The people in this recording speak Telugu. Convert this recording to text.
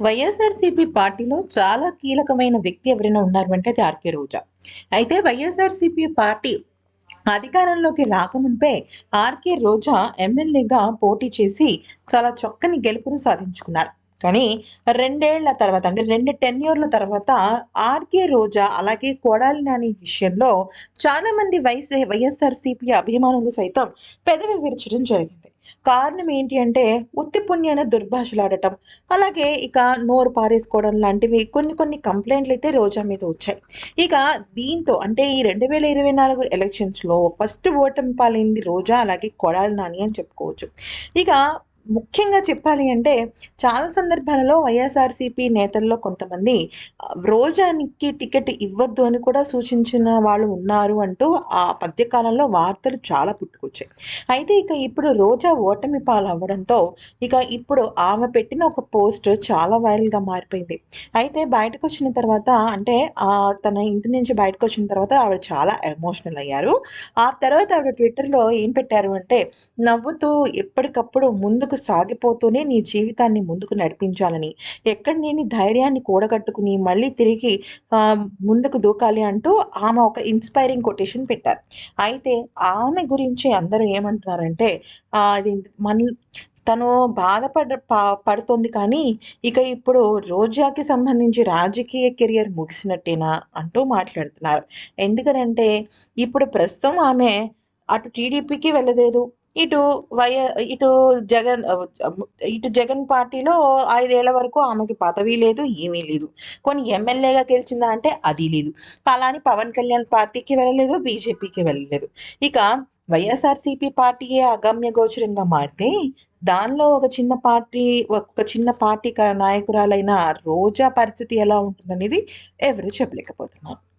వైఎస్ఆర్సీపీ పార్టీలో చాలా కీలకమైన వ్యక్తి ఎవరైనా ఉన్నారు అంటే అది ఆర్కే రోజా. అయితే వైఎస్ఆర్సీపీ పార్టీ అధికారంలోకి రాకమునిపే ఆర్కే రోజా ఎమ్మెల్యేగా పోటీ చేసి చాలా చక్కని గెలుపును సాధించుకున్నారు. కానీ రెండేళ్ళ తర్వాత అంటే రెండు టెన్యూర్ల తర్వాత ఆర్కే రోజా అలాగే కొడాలి నాని విషయంలో చాలామంది వైఎస్ వైఎస్ఆర్సీపీ అభిమానులు సైతం పెదవి విరచడం జరిగింది. కారణం ఏంటి అంటే ఉత్తి పుణ్యాన దుర్భాషలాడటం. అలాగే ఇక నోరు పారేసుకోవడం లాంటివి కొన్ని కొన్ని కంప్లైంట్లు అయితే రోజా మీద వచ్చాయి. ఇక దీంతో అంటే ఈ రెండు వేల ఇరవై నాలుగు ఎలక్షన్స్లో ఫస్ట్ ఓటమి పాలైంది రోజా అలాగే కొడాలి నాని అని చెప్పుకోవచ్చు. ఇక ముఖ్యంగా చెప్పాలి అంటే చాలా సందర్భాలలో వైఎస్ఆర్సీపీ నేతల్లో కొంతమంది రోజానికి టికెట్ ఇవ్వద్దు అని కూడా సూచించిన వాళ్ళు ఉన్నారు అంటూ ఆ మధ్యకాలంలో వార్తలు చాలా పుట్టుకొచ్చాయి. అయితే ఇక ఇప్పుడు రోజా ఓటమి పాలవ్వడంతో ఇక ఇప్పుడు ఆమె పెట్టిన ఒక పోస్ట్ చాలా వైరల్గా మారిపోయింది. అయితే బయటకు వచ్చిన తర్వాత అంటే తన ఇంటి నుంచి బయటకు వచ్చిన తర్వాత ఆవిడ చాలా ఎమోషనల్ అయ్యారు. ఆ తర్వాత ఆవిడ ట్విట్టర్లో ఏం పెట్టారు అంటే నవ్వుతూ ఎప్పటికప్పుడు ముందుకు సాగిపోతూనే నీ జీవితాన్ని ముందుకు నడిపించాలని. ఎక్కడ నేను ధైర్యాన్ని కూడగట్టుకుని మళ్ళీ తిరిగి ముందుకు దూకాలి అంటూ ఆమె ఒక ఇన్స్పైరింగ్ కొటేషన్ పెట్టారు. అయితే ఆమె గురించి అందరూ ఏమంటున్నారంటే అది మన తను బాధపడ పడుతుంది పడుతోంది కానీ ఇక ఇప్పుడు రోజాకి సంబంధించి రాజకీయ కెరియర్ ముగిసినట్టేనా అంటూ మాట్లాడుతున్నారు. ఎందుకనంటే ఇప్పుడు ప్రస్తుతం ఆమె అటు టీడీపీకి వెళ్ళలేదు ఇటు వై ఇటు జగన్ ఇటు జగన్ పార్టీలో ఐదేళ్ళ వరకు ఆమెకి పదవి లేదు ఏమీ లేదు. కొన్ని ఎమ్మెల్యేగా గెలిచిందా అంటే అది లేదు. అలాని పవన్ కళ్యాణ్ పార్టీకి వెళ్ళలేదు బీజేపీకి వెళ్ళలేదు. ఇక వైఎస్ఆర్సీపీ పార్టీయే అగమ్య గోచరంగా మారితే దానిలో ఒక చిన్న పార్టీ ఒక చిన్న పార్టీ క- నాయకురాలైన రోజా పరిస్థితి ఎలా ఉంటుందనేది ఎవరు చెప్పలేకపోతున్నారు.